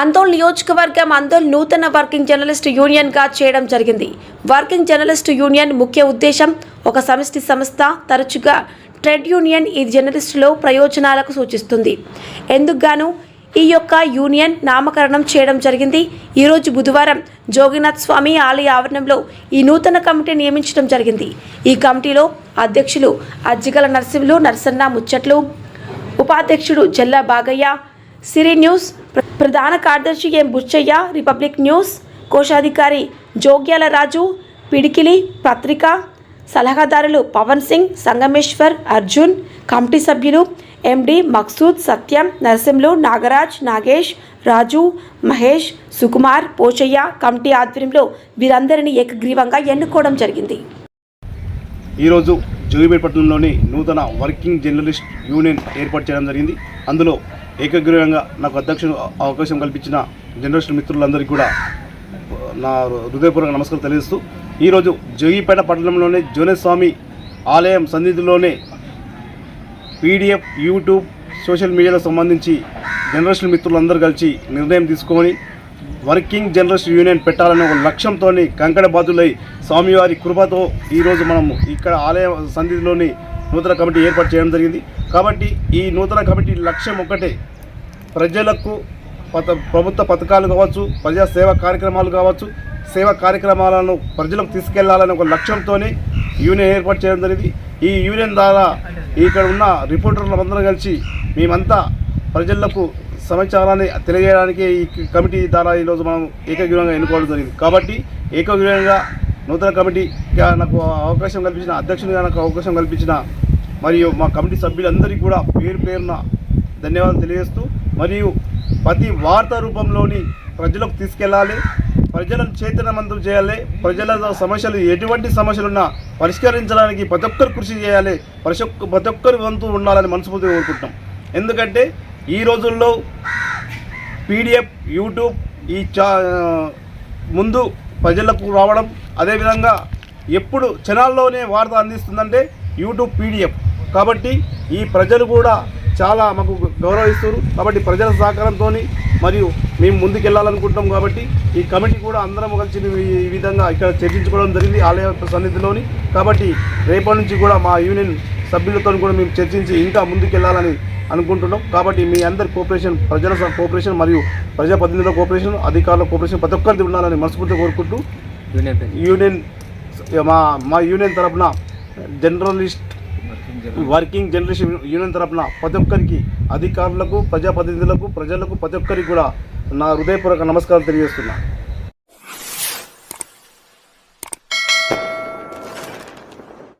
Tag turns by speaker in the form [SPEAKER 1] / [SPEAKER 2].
[SPEAKER 1] అందోల్ నియోజకవర్గం అందోల్ నూతన working journalist యూనియన్గా చేయడం జరిగింది. వర్కింగ్ జర్నలిస్ట్ యూనియన్ ముఖ్య ఉద్దేశం ఒక సమిష్టి సంస్థ తరచుగా ట్రేడ్ యూనియన్ ఈ జర్నలిస్టులో ప్రయోజనాలకు సూచిస్తుంది. ఎందుకుగాను ఈ యొక్క యూనియన్ నామకరణం చేయడం జరిగింది. ఈరోజు బుధవారం జోగినాథ్ స్వామి ఆలయ ఆవరణంలో ఈ నూతన కమిటీ నియమించడం జరిగింది. ఈ కమిటీలో అధ్యక్షులు అజ్జిగల నరసింహులు నరసన్న ముచ్చట్లు ఉపాధ్యక్షుడు జల్లా బాగయ్య సిరి న్యూస్ ప్ర- ప్రధాన కార్యదర్శి ఎం బుచ్చయ్య రిపబ్లిక్ న్యూస్ కోశాధికారి జోగ్యాల రాజు పిడికిలి పత్రిక సలహాదారులు పవన్ సింగ్ సంగమేశ్వర్ అర్జున్ కమిటీ సభ్యులు ఎండి మక్సూద్ సత్యం నరసింహులు నాగరాజ్ నాగేష్ రాజు మహేష్ సుకుమార్ పోచయ్య కమిటీ ఆధ్వర్యంలో వీరందరినీ ఏకగ్రీవంగా ఎన్నుకోవడం జరిగింది.
[SPEAKER 2] ఈరోజు జోగిపేట పట్టణంలోని నూతన వర్కింగ్ జర్నలిస్ట్ యూనియన్ ఏర్పాటు చేయడం జరిగింది. అందులో ఏకగ్రీవంగా నాకు అధ్యక్షుడు అవకాశం కల్పించిన జనరేషన్ మిత్రులందరికీ కూడా నా హృదయపూర్వక నమస్కారం తెలియజేస్తూ ఈరోజు జోగిపేట పట్టణంలోని జోనేస్వామి ఆలయం సన్నిధిలోనే పీడిఎఫ్ యూట్యూబ్ సోషల్ మీడియాలకు సంబంధించి జనరేషన్ మిత్రులందరూ కలిసి నిర్ణయం తీసుకొని వర్కింగ్ జర్నలిస్ట్ యూనియన్ పెట్టాలనే ఒక లక్ష్యంతో కంకణ బాధులై స్వామివారి కృపతో ఈరోజు మనము ఇక్కడ ఆలయ సన్నిధిలోని నూతన కమిటీ ఏర్పాటు చేయడం జరిగింది. కాబట్టి ఈ నూతన కమిటీ లక్ష్యం ఒక్కటే. ప్రజలకు పత ప్రభుత్వ పథకాలు కావచ్చు ప్రజా సేవా కార్యక్రమాలు కావచ్చు సేవా కార్యక్రమాలను ప్రజలకు తీసుకెళ్ళాలనే ఒక లక్ష్యంతోనే యూనియన్ ఏర్పాటు చేయడం జరిగింది. ఈ యూనియన్ ద్వారా ఇక్కడ ఉన్న రిపోర్టర్లు అందరూ కలిసి మేమంతా ప్రజలకు సమాచారాన్ని తెలియజేయడానికి ఈ కమిటీ ద్వారా ఈరోజు మనం ఏకగ్రీవంగా ఎన్నుకోవడం జరిగింది. కాబట్టి ఏకగ్రీవంగా నూతన కమిటీగా నాకు అవకాశం కల్పించిన అధ్యక్షునిగా నాకు అవకాశం కల్పించిన మరియు మా కమిటీ సభ్యులందరికీ కూడా పేరు పేరున ధన్యవాదాలు తెలియజేస్తూ మరియు ప్రతి వార్త రూపంలోని ప్రజలకు తీసుకెళ్ళాలి ప్రజలను చైతన్యవంతం చేయాలి ప్రజల సమస్యలు ఎటువంటి సమస్యలున్నా పరిష్కరించడానికి ప్రతి ఒక్కరు కృషి చేయాలి ప్రతి ఒక్క ప్రతి ఒక్కరి వంతు ఉండాలని మనస్ఫూర్తిగా కోరుకుంటున్నాం. ఎందుకంటే ఈ రోజుల్లో పీడిఎఫ్ యూట్యూబ్ ఈ చా ముందు ప్రజలకు రావడం అదేవిధంగా ఎప్పుడు ఛానల్లోనే వార్త అందిస్తుందంటే యూట్యూబ్ పీడిఎఫ్. కాబట్టి ఈ ప్రజలు కూడా చాలా మాకు గౌరవిస్తారు కాబట్టి ప్రజల సహకారంతో మరియు మేము ముందుకెళ్ళాలనుకుంటున్నాం కాబట్టి ఈ కమిటీ కూడా అందరం కలిసి ఈ విధంగా ఇక్కడ చర్చించుకోవడం జరిగింది ఆలయ సన్నిధిలోని. కాబట్టి రేపటి నుంచి కూడా మా యూనియన్ సభ్యులతో కూడా మేము చర్చించి ఇంకా ముందుకెళ్ళాలని అనుకుంటున్నాం. కాబట్టి మీ అందరి కోఆపరేషన్ ప్రజల కోఆపరేషన్ మరియు ప్రజాప్రతినిధుల కోఆపరేషన్ అధికారుల కోఆపరేషన్ ప్రతి ఒక్కరిది ఉండాలని మనస్ఫూర్తిగా కోరుకుంటూ
[SPEAKER 3] యూనియన్
[SPEAKER 2] యూనియన్ మా మా యూనియన్ తరపున జర్నలిస్ట్ వర్కింగ్ జర్నలిస్ట్ యూనియన్ తరపున ప్రతి ఒక్కరికి అధికారులకు ప్రజాప్రతినిధులకు ప్రజలకు ప్రతి ఒక్కరికి కూడా నా హృదయపూర్వక నమస్కారం తెలియజేస్తున్నా.